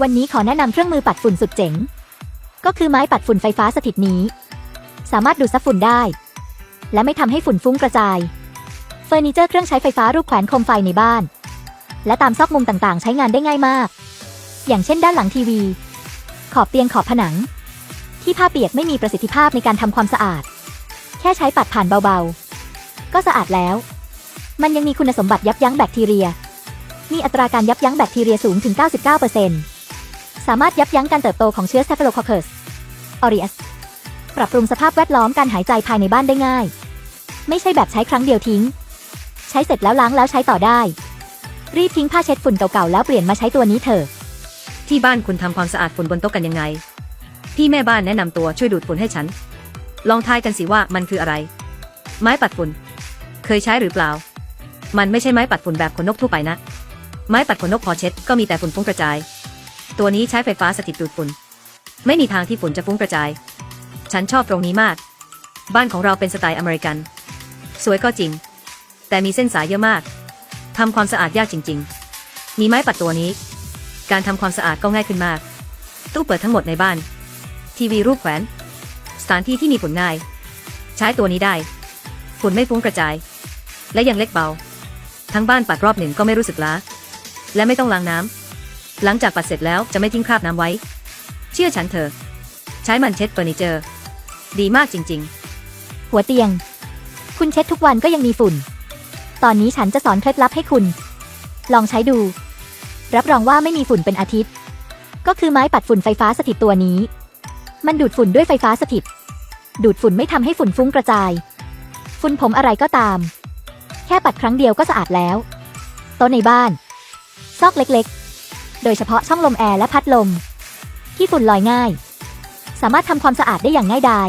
วันนี้ขอแนะนำเครื่องมือปัดฝุ่นสุดเจ๋ง ก็คือไม้ปัดฝุ่นไฟฟ้าสถิตนี้ สามารถดูดซับฝุ่นได้ และไม่ทำให้ฝุ่นฟุ้งกระจาย เฟอร์นิเจอร์เครื่องใช้ไฟฟ้ารูปแขวนโคมไฟในบ้าน และตามซอกมุมต่างๆ ใช้งานได้ง่ายมาก อย่างเช่นด้านหลังทีวี ขอบเตียงขอบผนัง ที่ผ้าเปียกไม่มีประสิทธิภาพในการทำความสะอาด แค่ใช้ปัดผ่านเบาๆ ก็สะอาดแล้ว มันยังมีคุณสมบัติยับยั้งแบคทีเรีย มีอัตราการยับยั้งแบคทีเรียสูงถึง 99%สามารถยับยั้งการเติบโตของเชื้อ Staphylococcus aureus ปรับปรุงสภาพแวดล้อมการหายใจภายในบ้านได้ง่าย ไม่ใช่แบบใช้ครั้งเดียวทิ้ง ใช้เสร็จแล้วล้างแล้วใช้ต่อได้ รีบทิ้งผ้าเช็ดฝุ่นเก่าๆแล้วเปลี่ยนมาใช้ตัวนี้เถอะ ที่บ้านคุณทำความสะอาดฝุ่นบนโต๊ะกันยังไง พี่แม่บ้านแนะนำตัวช่วยดูดฝุ่นให้ฉัน ลองทายกันสิว่ามันคืออะไร ไม้ปัดฝุ่น เคยใช้หรือเปล่า มันไม่ใช่ไม้ปัดฝุ่นแบบขนนกทั่วไปนะ ไม้ปัดขนนกพอเช็ดก็มีแต่ฝุ่นฟุ้งกระจาย ตัวนี้ใช้ไฟฟ้าสถิตดูดฝุ่น ไม่มีทางที่ฝุ่นจะฟุ้งกระจาย ฉันชอบตรงนี้มาก บ้านของเราเป็นสไตล์อเมริกัน สวยก็จริง แต่มีเส้นสายเยอะมาก ทำความสะอาดยากจริง ๆ มีไม้ปัดตัวนี้ การทำความสะอาดก็ง่ายขึ้นมาก ตู้เปิดทั้งหมดในบ้าน ทีวีรูปแขวน สถานที่ที่มีฝุ่นง่าย ใช้ตัวนี้ได้ ฝุ่นไม่ฟุ้งกระจาย และยังเล็กเบา ทั้งบ้านปัดรอบหนึ่งก็ไม่รู้สึกล้า และไม่ต้องล้างน้ำ หลังจากปัดเสร็จแล้วจะไม่ทิ้งคราบน้ำไว้ เชื่อฉันเถอะ ใช้มันเช็ดเฟอร์นิเจอร์ ดีมากจริง ๆ หัวเตียง คุณเช็ดทุกวันก็ยังมีฝุ่น ตอนนี้ฉันจะสอนเคล็ดลับให้คุณ ลองใช้ดู รับรองว่าไม่มีฝุ่นเป็นอาทิตย์ ก็คือไม้ปัดฝุ่นไฟฟ้าสถิตตัวนี้ มันดูดฝุ่นด้วยไฟฟ้าสถิต ดูดฝุ่นไม่ทำให้ฝุ่นฟุ้งกระจาย ฝุ่นผมอะไรก็ตาม แค่ปัดครั้งเดียวก็สะอาดแล้ว โต๊ะในบ้าน ซอกเล็กๆ โดยเฉพาะช่องลมแอร์และพัดลม ที่ฝุ่นลอยง่าย สามารถทำความสะอาดได้อย่างง่ายดาย